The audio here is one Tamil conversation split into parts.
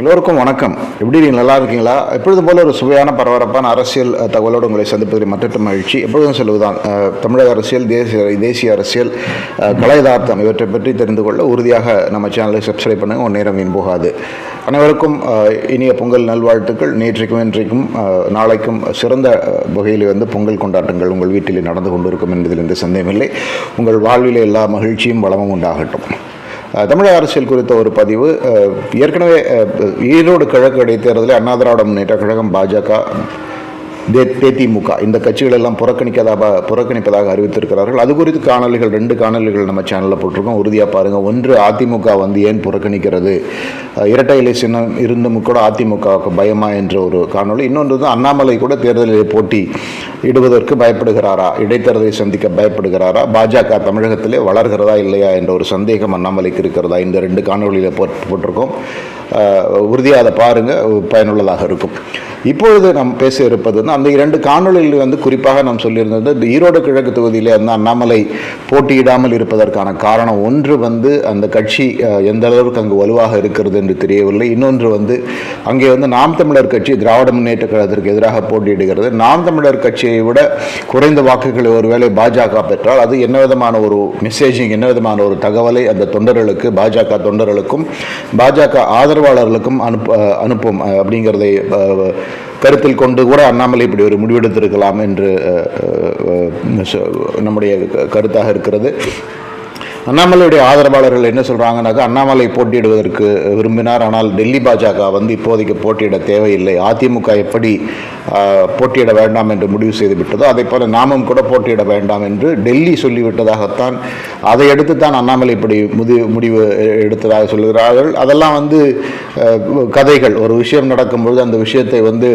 எல்லோருக்கும் வணக்கம். எப்படி நீங்கள் நல்லா இருக்கீங்களா? எப்பொழுதும் போல ஒரு சுவையான பரபரப்பான அரசியல் தகவலோடு உங்களை சந்திப்பதில் மற்ற மகிழ்ச்சி. எப்பொழுதும் சொல்லுவதுதான் தமிழக அரசியல் தேசிய தேசிய அரசியல் கலையதார்த்தம் இவற்றை பற்றி தெரிந்து கொள்ள உறுதியாக நம்ம சேனலை சப்ஸ்கிரைப் பண்ணுங்கள் ஒன் நேரம் வீண் போகாது. அனைவருக்கும் இனிய பொங்கல் நல்வாழ்த்துக்கள். நேற்றைக்கும் இன்றைக்கும் நாளைக்கும் சிறந்த வகையில் வந்து பொங்கல் கொண்டாட்டங்கள் உங்கள் வீட்டில் நடந்து கொண்டிருக்கும் என்பதில் எந்த சந்தேகமில்லை. உங்கள் வாழ்விலே எல்லா மகிழ்ச்சியும் வளமும் உண்டாகட்டும். தமிழக அரசியல் குறித்த ஒரு பதிவு ஏற்கனவே ஈரோடு கிழக்கு இடைத்தேர்தலில் அண்ணா திராவிட முன்னேற்ற கழகம் பாஜக தேதிமுக. இந்த கட்சிகள் எல்லாம் புறக்கணிக்கதாக புறக்கணிப்பதாக அறிவித்திருக்கிறார்கள். அது குறித்து காணொலிகள் ரெண்டு காணொலிகள் நம்ம சேனலில் போட்டிருக்கோம். உறுதியாக பாருங்கள் ஒன்று அதிமுக வந்து ஏன் புறக்கணிக்கிறது? இரட்டை இலை சின்னம் இருந்தும் கூட அதிமுகவுக்கு பயமா என்ற ஒரு காணொளி. இன்னொன்று வந்து அண்ணாமலை கூட தேர்தலில் போட்டி இடுவதற்கு பயப்படுகிறாரா? இடைத்தேர்தலை சந்திக்க பயப்படுகிறாரா? பாஜக தமிழகத்திலே வளர்கிறதா இல்லையா என்ற ஒரு சந்தேகம் அண்ணாமலைக்கு இருக்கிறதா? இந்த ரெண்டு காணொலியில் போட் போட்டிருக்கோம். உறுதியாக அதை பாருங்கள் பயனுள்ளதாக இருக்கும். இப்பொழுது நாம் பேச இருப்பது வந்து அந்த இரண்டு காணொளியில் வந்து குறிப்பாக நாம் சொல்லியிருந்தது இந்த ஈரோடு கிழக்கு தொகுதியில் அந்த அண்ணாமலை போட்டியிடாமல் இருப்பதற்கான காரணம் ஒன்று வந்து அந்த கட்சி எந்த அளவுக்கு அங்கு வலுவாக இருக்கிறது என்று தெரியவில்லை. இன்னொன்று வந்து அங்கே வந்து நாம் தமிழர் கட்சி திராவிட முன்னேற்ற கழகத்திற்கு எதிராக போட்டியிடுகிறது. நாம் தமிழர் கட்சியை விட குறைந்த வாக்குகளை ஒருவேளை பாஜக பெற்றால் அது என்ன விதமான ஒரு மெசேஜிங் என்ன விதமான ஒரு தகவலை அந்த தொண்டர்களுக்கு பாஜக தொண்டர்களுக்கும் பாஜக ஆதரவு ஆதரவாளர்களுக்கும் அனுப்ப அனுப்பும் அப்படிங்கிறதை கருத்தில் கொண்டு கூட அண்ணாமலை இப்படி ஒரு முடிவெடுத்திருக்கலாம் என்று நம்முடைய கருத்தாக இருக்கிறது. அண்ணாமலையுடைய ஆதரவாளர்கள் என்ன சொல்கிறாங்கன்னாக்கா அண்ணாமலை போட்டியிடுவதற்கு விரும்பினார். ஆனால் டெல்லி பாஜக வந்து இப்போதைக்கு போட்டியிட தேவையில்லை. அதிமுக எப்படி போட்டியிட வேண்டாம் என்று முடிவு செய்து விட்டதோ அதே போல நாமும் கூட போட்டியிட வேண்டாம் என்று டெல்லி சொல்லிவிட்டதாகத்தான் அதை எடுத்து தான் அண்ணாமலை இப்படி முதி முடிவு எடுத்ததாக சொல்கிறார்கள். அதெல்லாம் வந்து கதைகள். ஒரு விஷயம் நடக்கும்பொழுது அந்த விஷயத்தை வந்து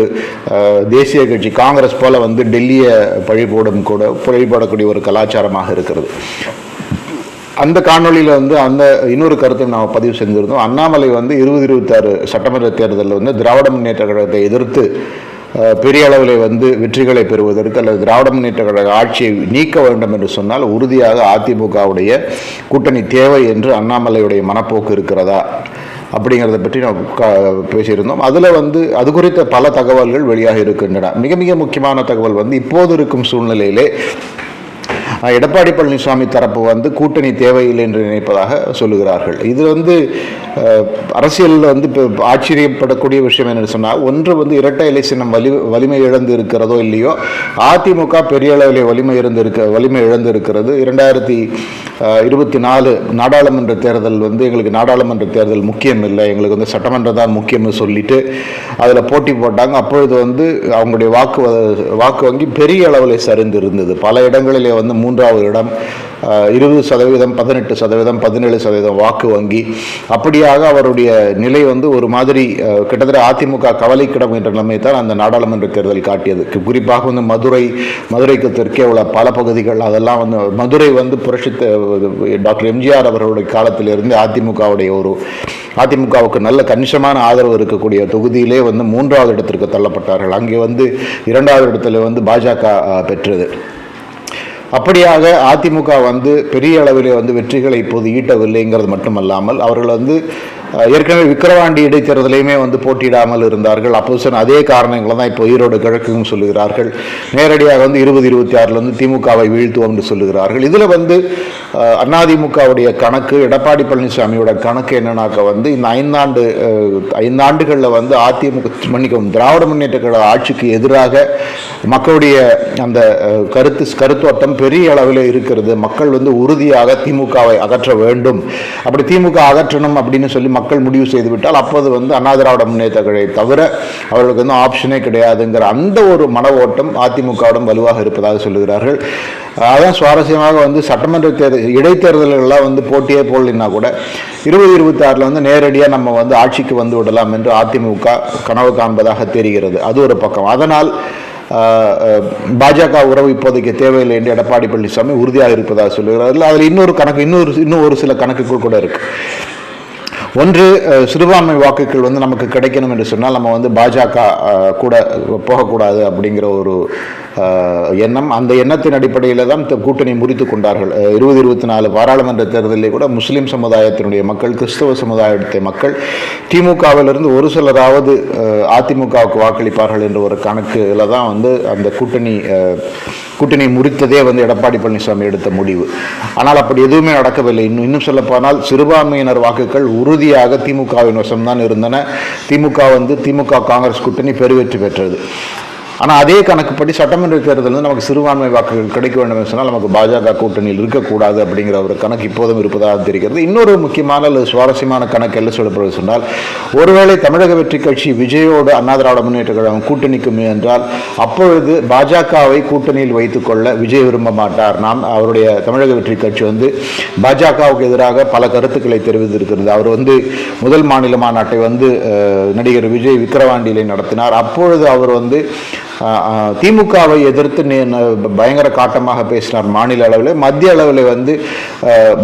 தேசிய கட்சி காங்கிரஸ் போல வந்து டெல்லியை பழி போடும் கூட பழிபோடக்கூடிய ஒரு கலாச்சாரமாக இருக்கிறது. அந்த காணொலியில் வந்து அந்த இன்னொரு கருத்தை நாம் பதிவு செஞ்சுருந்தோம். அண்ணாமலை வந்து இருபது இருபத்தாறு சட்டமன்ற தேர்தலில் வந்து திராவிட முன்னேற்ற கழகத்தை எதிர்த்து பெரிய அளவில் வந்து வெற்றிகளை பெறுவதற்கு அல்லது திராவிட முன்னேற்ற கழக ஆட்சியை நீக்க வேண்டும் என்று சொன்னால் உறுதியாக அதிமுகவுடைய கூட்டணி தேவை என்று அண்ணாமலையுடைய மனப்போக்கு இருக்கிறதா? அப்படிங்கிறத பற்றி நாம் பேசியிருந்தோம். அதில் வந்து அது குறித்த பல தகவல்கள் வெளியாக இருக்கின்றன. மிக மிக முக்கியமான தகவல் வந்து இப்போது இருக்கும் சூழ்நிலையிலே எடப்பாடி பழனிசாமி தரப்பு வந்து கூட்டணி தேவையில்லை என்று நினைப்பதாக சொல்லுகிறார்கள். இது வந்து அரசியலில் வந்து இப்போ ஆச்சரியப்படக்கூடிய விஷயம் என்னென்னு சொன்னால் ஒன்று வந்து இரட்டை இலை சின்னம் வலி வலிமை இழந்து இருக்கிறதோ இல்லையோ அதிமுக பெரிய அளவில் வலிமை இருந்து இருக்க வலிமை இழந்து இருக்கிறது. இரண்டாயிரத்தி இருபத்தி நாலு நாடாளுமன்ற தேர்தல் வந்து எங்களுக்கு நாடாளுமன்ற தேர்தல் முக்கியம் இல்லை எங்களுக்கு வந்து சட்டமன்றம் தான் முக்கியம்னு சொல்லிட்டு அதில் போட்டி போட்டாங்க. அப்பொழுது வந்து அவங்களுடைய வாக்கு வாக்கு வங்கி பெரிய அளவில் சரிந்து இருந்தது. பல இடங்களிலே வந்து மூன்றாவது இடம் இருபது சதவீதம் பதினெட்டு சதவீதம் பதினேழு சதவீதம் வாக்கு வங்கி. அப்படியாக அவருடைய நிலை வந்து ஒரு மாதிரி கிட்டத்தட்ட அதிமுக கவலைக்கிடம் என்ற நிலைமை தான் அந்த நாடாளுமன்ற தேர்தல் காட்டியது. குறிப்பாக வந்து மதுரை மதுரைக்கு தெற்கே உள்ள பல பகுதிகள் அதெல்லாம் வந்து மதுரை வந்து புரட்சி டாக்டர் எம்ஜிஆர் அவர்களுடைய காலத்திலிருந்து அதிமுகவுடைய ஒரு அதிமுகவுக்கு நல்ல கணிசமான ஆதரவு இருக்கக்கூடிய தொகுதியிலே வந்து மூன்றாவது இடத்திற்கு தள்ளப்பட்டார்கள். அங்கே வந்து இரண்டாவது இடத்துல வந்து பாஜக பெற்றது. அப்படியாக அதிமுக வந்து பெரிய அளவிலே வந்து வெற்றிகளை இப்போது ஈட்டவில்லைங்கிறது மட்டுமல்லாமல் அவர்கள் வந்து ஏற்கனவே விக்கிரவாண்டி இடைத்தேர்தலையுமே வந்து போட்டியிடாமல் இருந்தார்கள். அப்போது அதே காரணங்களை தான் இப்போ ஈரோடு கிழக்குன்னு சொல்லுகிறார்கள். நேரடியாக வந்து இருபது இருபத்தி ஆறில் வந்து திமுகவை வீழ்த்துவோம் என்று சொல்லுகிறார்கள். இதில் வந்து அதிமுகவுடைய கணக்கு எடப்பாடி பழனிசாமியோட கணக்கு என்னன்னாக்க வந்து இந்த ஐந்தாண்டு ஐந்தாண்டுகளில் வந்து அதிமுக மன்னிக்கவும் திராவிட முன்னேற்ற கழக ஆட்சிக்கு எதிராக மக்களுடைய அந்த கருத்து கருத்தோட்டம் பெரிய அளவில் இருக்கிறது. மக்கள் வந்து உறுதியாக திமுகவை அகற்ற வேண்டும். அப்படி திமுக அகற்றணும் அப்படின்னு சொல்லி மக்கள் மக்கள் முடிவு செய்துவிட்டால் அப்போது வந்து அண்ணா திராவிட முன்னேற்ற கழகத்தை தவிர அவர்களுக்கு வந்து ஆப்ஷனே கிடையாதுங்கிற அந்த ஒரு மன ஓட்டம் அதிமுகவிடம் வலுவாக இருப்பதாக சொல்லுகிறார்கள். அதான் சுவாரஸ்யமாக வந்து சட்டமன்ற தேர்தல் இடைத்தேர்தல்கள்லாம் வந்து போட்டியே போடலைன்னா கூட இருபது இருபத்தாறில் வந்து நேரடியாக நம்ம வந்து ஆட்சிக்கு வந்து விடலாம் என்று அதிமுக கனவு காண்பதாக தெரிகிறது. அது ஒரு பக்கம். அதனால் பாஜக உறவு இப்போதைக்கு தேவையில்லை என்று எடப்பாடி பழனிசாமி உறுதியாக இருப்பதாக சொல்லுகிறார்கள் அதில் இன்னொரு கணக்கு இன்னொரு இன்னும் ஒரு சில கணக்குகள் கூட இருக்குது ஒன்று சிறுபான்மை வாக்குகள் வந்து நமக்கு கிடைக்கணும் என்று சொன்னால் நம்ம வந்து பாஜக கூட போகக்கூடாது அப்படிங்கிற ஒரு எண்ணம். அந்த எண்ணத்தின் அடிப்படையில் தான் கூட்டணி முறித்து கொண்டார்கள். இருபது இருபத்தி நாலு பாராளுமன்ற தேர்தலில் கூட முஸ்லீம் சமுதாயத்தினுடைய மக்கள் கிறிஸ்தவ சமுதாயத்தை மக்கள் திமுகவிலிருந்து ஒரு சிலராவது அதிமுகவுக்கு வாக்களிப்பார்கள் என்ற ஒரு கணக்கில் தான் வந்து அந்த கூட்டணி கூட்டணி முறித்ததே வந்து எடப்பாடி பழனிசாமி எடுத்த முடிவு. ஆனால் அப்படி எதுவுமே நடக்கவில்லை. இன்னும் இன்னும் சொல்லப்போனால் சிறுபான்மையினர் வாக்குகள் உறுதியாக திமுகவின் வசம்தான் இருந்தன. திமுக வந்து திமுக காங்கிரஸ் கூட்டணி பெருவெற்றி பெற்றது. ஆனால் அதே கணக்குப்படி சட்டமன்ற தேர்தலில் நமக்கு சிறுபான்மை வாக்குகள் கிடைக்க வேண்டும் என்று சொன்னால் நமக்கு பாஜக கூட்டணியில் இருக்கக்கூடாது அப்படிங்கிற ஒரு கணக்கு இப்போதும் இருப்பதாக தெரிகிறது. இன்னொரு முக்கியமான அல்லது சுவாரஸ்யமான கணக்கு என்ன சொல்லப்படுவது சொன்னால் ஒருவேளை தமிழக வெற்றி கட்சி விஜயோடு அண்ணா திராவிட முன்னேற்ற கழகம் கூட்டணிக்கு முயன்றால் அப்பொழுது பாஜகவை கூட்டணியில் வைத்துக்கொள்ள விஜய் விரும்ப மாட்டார். நாம் அவருடைய தமிழக வெற்றி கட்சி வந்து பாஜகவுக்கு எதிராக பல கருத்துக்களை தெரிவித்திருக்கிறது. அவர் வந்து முதல் மாநில மாநாட்டை வந்து நடிகர் விஜய் விக்கிரவாண்டியிலே நடத்தினார். அப்பொழுது அவர் வந்து திமுகவை எதிர்த்து பயங்கர காட்டமாக பேசினார் மாநில அளவில். மத்திய அளவில் வந்து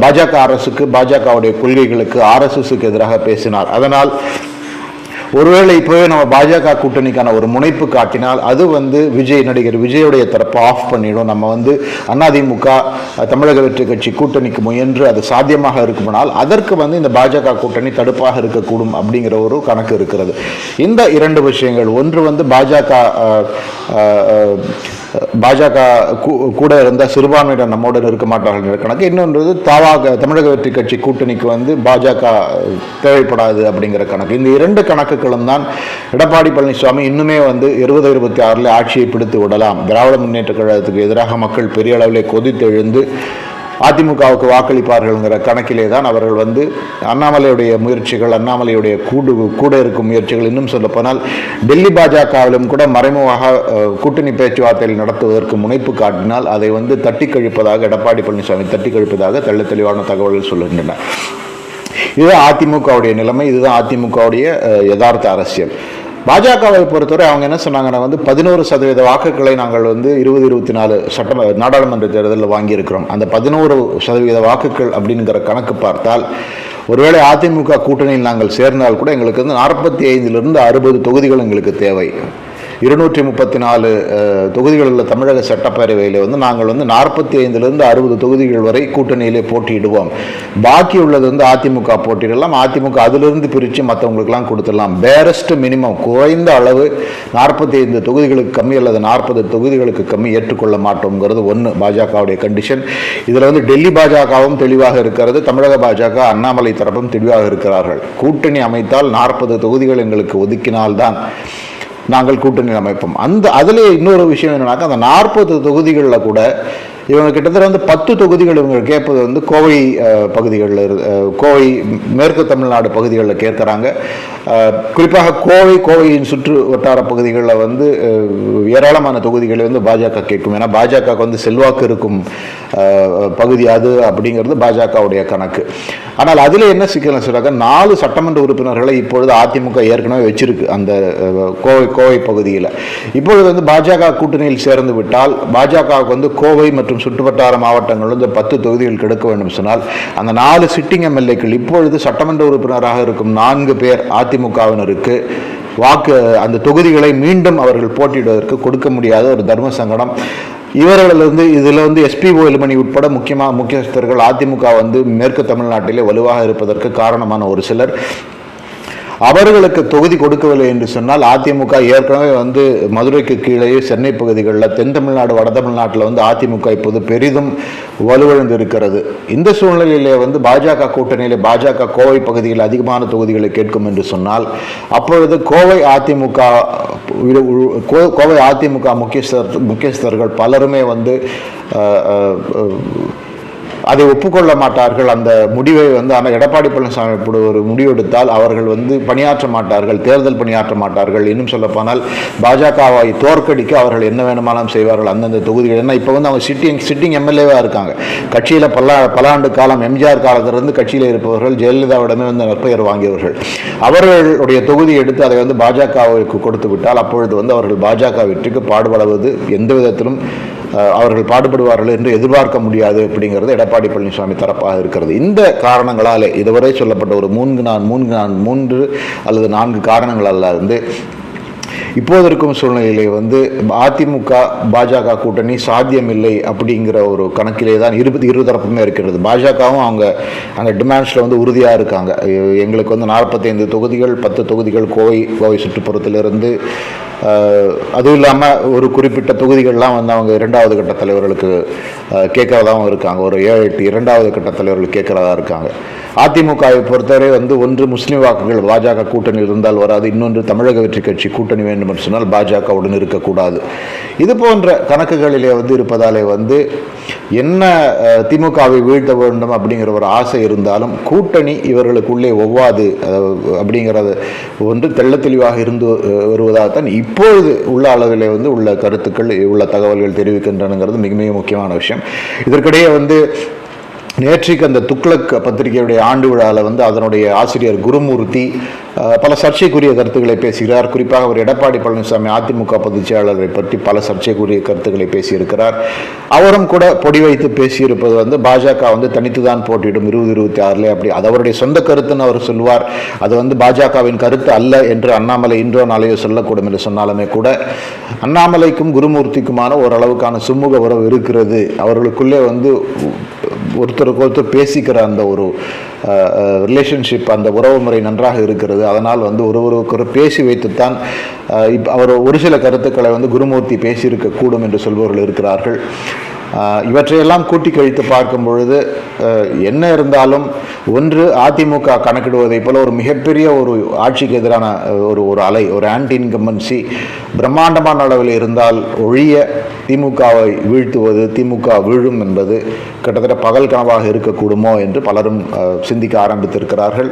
பாஜக அரசுக்கு பாஜகவுடைய கொள்கைகளுக்கு ஆர்எஸ்எஸ்க்கு எதிராக பேசினார். அதனால் ஒருவேளை இப்போவே நம்ம பாஜக கூட்டணிக்கான ஒரு முனைப்பு காட்டினால் அது வந்து விஜய் நடிகர் விஜயுடைய தரப்பை ஆஃப் பண்ணிடும். நம்ம வந்து அதிமுக தமிழக வெற்றி கட்சி கூட்டணிக்கு முயன்று அது சாத்தியமாக இருக்குமானால் அதற்கு வந்து இந்த பாஜக கூட்டணி தடுப்பாக இருக்கக்கூடும் அப்படிங்கிற ஒரு கணக்கு இருக்கிறது. இந்த இரண்டு விஷயங்கள் ஒன்று வந்து பாஜக பாஜக கூட இருந்த சிறுபான்மையினர் நம்மோடு இருக்க மாட்டார்கள் என்ற கணக்கு. இன்னொன்று தாவாக தமிழக வெற்றி கட்சி கூட்டணிக்கு வந்து பாஜக தேவைப்படாது அப்படிங்கிற கணக்கு. இந்த இரண்டு கணக்குகளும் தான் எடப்பாடி பழனிசாமி இன்னுமே வந்து இருபது இருபத்தி ஆறில் ஆட்சியை பிடித்து விடலாம். திராவிட முன்னேற்ற கழகத்துக்கு எதிராக மக்கள் பெரிய அளவில் கொதித்தெழுந்து அதிமுகவுக்கு வாக்களிப்பார்கள்ங்கிற கணக்கிலே தான் அவர்கள் வந்து அண்ணாமலையுடைய முயற்சிகள் அண்ணாமலையுடைய கூடு கூட இருக்கும் முயற்சிகள் இன்னும் சொல்லப்போனால் டெல்லி பாஜகவிலும் கூட மறைமுகமாக கூட்டணி பேச்சுவார்த்தைகள் நடத்துவதற்கு முனைப்பு காட்டினால் அதை வந்து தட்டி கழிப்பதாக எடப்பாடி பழனிசாமி தட்டி கழிப்பதாக தெள்ள தெளிவான தகவல்கள் சொல்லுகின்றன. இதுதான் அதிமுகவுடைய நிலைமை இதுதான் அதிமுகவுடைய யதார்த்த அரசியல். பாஜகவை பொறுத்தவரை அவங்க என்ன சொன்னாங்கன்னா வந்து பதினோரு சதவீத வாக்குகளை நாங்கள் வந்து இருபது இருபத்தி நாலு சட்ட நாடாளுமன்ற தேர்தலில் வாங்கியிருக்கிறோம். அந்த பதினோரு சதவீத வாக்குகள் அப்படிங்கிற கணக்கு பார்த்தால் ஒருவேளை அதிமுக கூட்டணியில் நாங்கள் சேர்ந்தால் கூட எங்களுக்கு வந்து நாற்பத்தி ஐந்திலிருந்து அறுபது தொகுதிகள் எங்களுக்கு தேவை. இருநூற்றி முப்பத்தி நாலு அஹ், தொகுதிகளில் தமிழக சட்டப்பேரவையில் வந்து நாங்கள் வந்து நாற்பத்தி ஐந்துலேருந்து அறுபது தொகுதிகள் வரை கூட்டணியிலே போட்டியிடுவோம். பாக்கி உள்ளது வந்து அதிமுக போட்டியிடலாம். அதிமுக அதிலிருந்து பிரித்து மற்றவங்களுக்கெல்லாம் கொடுத்துடலாம். பேரஸ்ட் மினிமம் குறைந்த அளவு நாற்பத்தி ஐந்து தொகுதிகளுக்கு கம்மி அல்லது நாற்பது தொகுதிகளுக்கு கம்மி ஏற்றுக்கொள்ள மாட்டோங்கிறது ஒன்று பாஜகவுடைய கண்டிஷன் இதில் வந்து டெல்லி பாஜகவும் தெளிவாக இருக்கிறது. தமிழக பாஜக அண்ணாமலை தரப்பும் தெளிவாக இருக்கிறார்கள். கூட்டணி அமைத்தால் நாற்பது தொகுதிகள் எங்களுக்கு ஒதுக்கினால்தான் நாங்கள் கூட்டணி அமைப்போம். அந்த அதில் இன்னொரு விஷயம் என்னன்னாக்கா அந்த நாற்பது தொகுதிகளில் கூட இவங்க கிட்டத்தட்ட வந்து பத்து தொகுதிகள் இவங்க கேட்பது வந்து கோவை பகுதிகளில் கோவை மேற்கு தமிழ்நாடு பகுதிகளில் கேட்குறாங்க. குறிப்பாக கோவை கோவையின் சுற்று வட்டார பகுதிகளில் வந்து ஏராளமான தொகுதிகளை வந்து பாஜக கேட்கும். ஏன்னா பாஜகவுக்கு வந்து செல்வாக்கு இருக்கும் பகுதி அது அப்படிங்கிறது பாஜகவுடைய கணக்கு. ஆனால் அதில் என்ன சிக்கல் சொல்றாங்க நாலு சட்டமன்ற உறுப்பினர்களை இப்பொழுது அதிமுக ஏற்கனவே வச்சிருக்கு அந்த கோவை கோவை பகுதியில். இப்பொழுது வந்து பாஜக கூட்டணியில் சேர்ந்து விட்டால் பாஜகவுக்கு வந்து கோவை மற்றும் சுற்றுவட்டார மாவட்டங்களில் இந்த பத்து தொகுதிகள் கிடைக்க வேண்டும் சொன்னால் அந்த நாலு சிட்டிங் எம்எல்ஏக்கள் இப்பொழுது சட்டமன்ற உறுப்பினராக இருக்கும் நான்கு பேர் அதிமுகவினருக்கு வாக்கு அந்த தொகுதிகளை மீண்டும் அவர்கள் போட்டியிடுவதற்கு கொடுக்க முடியாத ஒரு தர்ம சங்கடம். இவர்களிலிருந்து இதில் வந்து எஸ்பி வேலுமணி உட்பட முக்கியமாக முக்கியஸ்தர்கள் அதிமுக வந்து மேற்கு தமிழ்நாட்டிலே வலுவாக இருப்பதற்கு காரணமான ஒரு சிலர். அவர்களுக்கு தொகுதி கொடுக்கவில்லை என்று சொன்னால் அதிமுக ஏற்கனவே வந்து மதுரைக்கு கீழே சென்னை பகுதிகளில் தென் தமிழ்நாடு வட தமிழ்நாட்டில் வந்து அதிமுக இப்போது பெரிதும் வலுவிழந்து இருக்கிறது இந்த சூழ்நிலையிலே வந்து பாஜக கூட்டணியிலே பாஜக கோவை பகுதியில் அதிகமான தொகுதிகளை கேட்கும் என்று சொன்னால் அப்பொழுது கோவை அதிமுக கோவை அதிமுக முக்கியஸ்தர் முக்கியஸ்தர்கள் பலருமே வந்து அதை ஒப்புக்கொள்ள மாட்டார்கள். அந்த முடிவை வந்து ஆனால் எடப்பாடி பழனிசாமி இப்படி ஒரு முடிவெடுத்தால் அவர்கள் வந்து பணியாற்ற மாட்டார்கள் தேர்தல் பணியாற்ற மாட்டார்கள். இன்னும் சொல்லப்போனால் பாஜகவை தோற்கடிக்க அவர்கள் என்ன வேணுமானாலும் செய்வார்கள். அந்தந்த தொகுதிகள் ஏன்னா இப்போ வந்து அவங்க சிட்டிங் சிட்டிங் எம்எல்ஏவாக இருக்காங்க. கட்சியில் பல பல ஆண்டு காலம் எம்ஜிஆர் காலத்திலிருந்து கட்சியில் இருப்பவர்கள் ஜெயலலிதாவிடமே வந்து நற்பெயர் வாங்கியவர்கள். அவர்களுடைய தொகுதி எடுத்து அதை வந்து பாஜகவுக்கு கொடுத்து விட்டால் அப்பொழுது வந்து அவர்கள் பாஜக வெற்றிக்கு பாடுபடுவது எந்த விதத்திலும் அவர்கள் பாடுபடுவார்கள் என்று எதிர்பார்க்க முடியாது அப்படிங்கிறது எடப்பாடி பழனிசாமி தரப்பாக இருக்கிறது. இந்த காரணங்களாலே இதுவரை சொல்லப்பட்ட ஒரு மூன்று நான் மூன்று நான் மூன்று அல்லது நான்கு காரணங்களால் இருந்து இப்போது இருக்கும் சூழ்நிலையிலே வந்து அதிமுக பாஜக கூட்டணி சாத்தியமில்லை அப்படிங்கிற ஒரு கணக்கிலே தான் இருபது இரு தரப்புமே இருக்கிறது. பாஜகவும் அவங்க அந்த டிமாண்ட்ஸில் வந்து உறுதியாக இருக்காங்க. எங்களுக்கு வந்து நாற்பத்தைந்து தொகுதிகள் பத்து தொகுதிகள் கோவை கோவை சுற்றுப்புறத்திலிருந்து அதுவும் இல்லாமல் ஒரு குறிப்பிட்ட தொகுதிகள்லாம் வந்து அவங்க இரண்டாவது கட்ட தலைவர்களுக்கு கேட்குறதாகவும் இருக்காங்க. ஒரு ஏழு எட்டு இரண்டாவது கட்ட தலைவர்கள் கேட்குறதா இருக்காங்க. அதிமுகவை பொறுத்தவரை வந்து ஒன்று முஸ்லீம் வாக்குகள் பாஜக கூட்டணி இருந்தால் வராது இன்னொன்று தமிழக வெற்றி கட்சி கூட்டணி வேண்டும் என்று சொன்னால் பாஜகவுடன் இருக்கக்கூடாது. இது போன்ற கணக்குகளிலே வந்து இருப்பதாலே வந்து என்ன திமுகவை வீழ்த்த வேண்டும் அப்படிங்கிற ஒரு ஆசை இருந்தாலும் கூட்டணி இவர்களுக்குள்ளே ஒவ்வாது அப்படிங்கிறது ஒன்று தெள்ளத்தெளிவாக இருந்து வருவதாகத்தான் இப்பொழுது உள்ள அளவிலே வந்து உள்ள கருத்துக்கள் உள்ள தகவல்கள் தெரிவிக்கின்றனங்கிறது மிக மிக முக்கியமான விஷயம். இதற்கிடையே வந்து நேற்றைக்கு அந்த துக்ளக் பத்திரிகையுடைய ஆண்டு விழாவில் வந்து அதனுடைய ஆசிரியர் குருமூர்த்தி பல சர்ச்சைக்குரிய கருத்துக்களை பேசுகிறார். குறிப்பாக அவர் எடப்பாடி பழனிசாமி அதிமுக பொதுச் செயலாளரை பற்றி பல சர்ச்சைக்குரிய கருத்துக்களை பேசியிருக்கிறார். அவரும் கூட பொடி வைத்து பேசியிருப்பது வந்து பாஜக வந்து தனித்து தான் போட்டியிடும் இருபது இருபத்தி ஆறில் அப்படி அது அவருடைய சொந்த கருத்துன்னு அவர் சொல்வார் அது வந்து பாஜகவின் கருத்து அல்ல என்று அண்ணாமலை இன்றோ நாளையோ சொல்லக்கூடும் என்று சொன்னாலுமே கூட அண்ணாமலைக்கும் குருமூர்த்திக்குமான ஓரளவுக்கான சுமூக உறவு இருக்கிறது. அவர்களுக்குள்ளே வந்து ஒருத்தருக்கு ஒருத்தர் பேசிக்கிற அந்த ஒரு ரிலேஷன்ஷிப் அந்த உறவு முறை நன்றாக இருக்கிறது. அதனால் வந்து ஒருவருக்கு ஒரு பேசி வைத்துத்தான் இப்போ அவர் ஒரு சில கருத்துக்களை வந்து குருமூர்த்தி பேசியிருக்க கூடும் என்று சொல்பவர்கள் இருக்கிறார்கள். இவற்றையெல்லாம் கூட்டி கழித்து பார்க்கும் பொழுது என்ன இருந்தாலும் ஒன்று அதிமுக கணக்கிடுவதைப் போல ஒரு மிகப்பெரிய ஒரு ஆட்சிக்கு எதிரான ஒரு ஒரு அலை ஒரு ஆன்டி இன்கம்பன்சி பிரம்மாண்டமான அளவில் இருந்தால் ஒழிய திமுகவை வீழ்த்துவது திமுக வீழும் என்பது கிட்டத்தட்ட பகல் கனவாக இருக்கக்கூடுமோ என்று பலரும் சிந்திக்க ஆரம்பித்திருக்கிறார்கள்.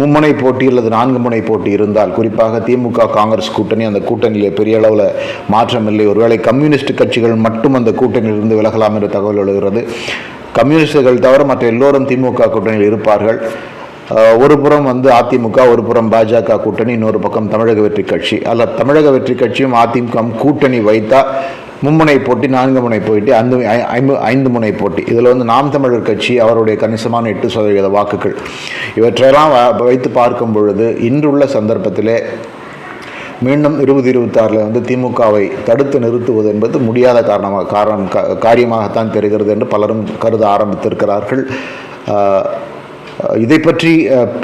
மும்முனை போட்டி அல்லது நான்கு முனை போட்டி இருந்தால் குறிப்பாக திமுக காங்கிரஸ் கூட்டணி அந்த கூட்டணியில் பெரிய அளவில் மாற்றம் இல்லை. ஒருவேளை கம்யூனிஸ்ட் கட்சிகள் மட்டும் அந்த கூட்டணியிலிருந்து விலகலாம் என்று தகவல் எழுகிறது. கம்யூனிஸ்டுகள் தவிர மற்ற எல்லோரும் திமுக கூட்டணியில் இருப்பார்கள். ஒரு புறம் வந்து அதிமுக ஒரு புறம் பாஜக கூட்டணி இன்னொரு பக்கம் தமிழக வெற்றி கட்சி. அல்ல தமிழக வெற்றி கட்சியும் அதிமுக கூட்டணி வைத்தா மும்முனை போட்டி நான்கு முனை போயிட்டு அந்த ஐ- ஐம்பு- ஐந்து முனை போட்டி. இதில் வந்து நாம் தமிழர் கட்சி அவருடைய கணிசமான எட்டு சதவீத வாக்குகள். இவற்றையெல்லாம் வ- வைத்து பார்க்கும் பொழுது இன்றுள்ள சந்தர்ப்பத்திலே மீண்டும் இருபது இருபத்தாறில் வந்து திமுகவை தடுத்து நிறுத்துவது என்பது முடியாத காரணமாக காரணம் காரியமாகத்தான் தெரிகிறது என்று பலரும் கருத ஆரம்பித்திருக்கிறார்கள். இதை பற்றி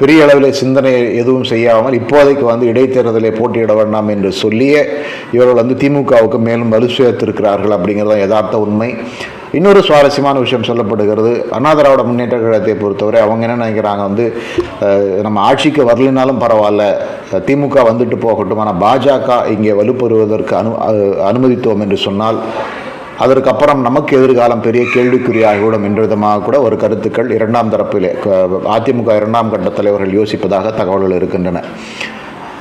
பெரிய அளவில் சிந்தனை எதுவும் செய்யாமல் இப்போதைக்கு வந்து இடைத்தேர்தலை போட்டியிட வேண்டாம் என்று சொல்லியே இவர்கள் வந்து திமுகவுக்கு மேலும் வலு சேர்த்திருக்கிறார்கள் அப்படிங்கிறது தான் யதார்த்த உண்மை. இன்னொரு சுவாரஸ்யமான விஷயம் சொல்லப்படுகிறது. அண்ணா திராவிட முன்னேற்ற கழகத்தை பொறுத்தவரை அவங்க என்ன நினைக்கிறாங்க வந்து நம்ம ஆட்சிக்கு வரலினாலும் பரவாயில்ல திமுக வந்துட்டு போகட்டும் ஆனால் பாஜக இங்கே வலுப்பெறுவதற்கு அனு அனுமதித்தோம் என்று சொன்னால் அதற்கப்புறம் நமக்கு எதிர்காலம் பெரிய கேள்விக்குறியாகிவிடும் என்ற விதமாக கூட ஒரு கருத்துக்கள் இரண்டாம் தரப்பிலே அதிமுக இரண்டாம் கட்ட தலைவர்கள் யோசிப்பதாக தகவல்கள் இருக்கின்றன.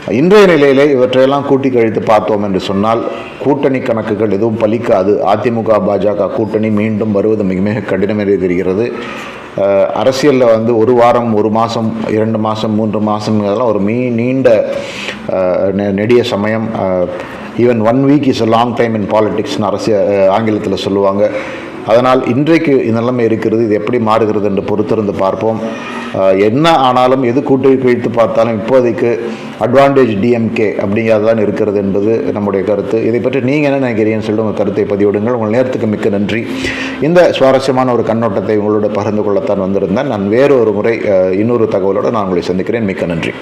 இன்றைய நிலையிலே இவற்றையெல்லாம் கூட்டி கழித்து பார்த்தோம் என்று சொன்னால் கூட்டணி கணக்குகள் எதுவும் பலிக்காது. அதிமுக பாஜக கூட்டணி மீண்டும் வருவது மிக மிக கடினம் என்று தெரிகிறது அரசியலில் வந்து ஒரு வாரம் ஒரு மாதம் இரண்டு மாதம் மூன்று மாதம்ங்கிறதெல்லாம் ஒரு மீ நீண்ட நெ- நெடிய சமயம். Even one week is a long time in பாலிடிக்ஸ்னு அரசியல் ஆங்கிலத்தில் சொல்லுவாங்க. அதனால் இன்றைக்கு இந்த நிலைமை இருக்கிறது இது எப்படி மாறுகிறது என்று பொறுத்திருந்து பார்ப்போம். என்ன ஆனாலும் எது கூட்டு கழித்து பார்த்தாலும் இப்போதைக்கு அட்வான்டேஜ் டிஎம்கே அப்படிங்கிறது தான் இருக்கிறது என்பது நம்முடைய கருத்து. இதை பற்றி நீங்கள் என்ன நினைக்கிறீங்கன்னு சொல்லிட்டு உங்கள் கருத்தை பதிவிடுங்கள். உங்கள் நேரத்துக்கு மிக்க நன்றி. இந்த சுவாரஸ்யமான ஒரு கண்ணோட்டத்தை உங்களோட பகிர்ந்து கொள்ளத்தான் வந்திருந்தேன். நான் வேறு ஒரு முறை இன்னொரு தகவலோடு நான் உங்களை சந்திக்கிறேன். மிக்க நன்றி.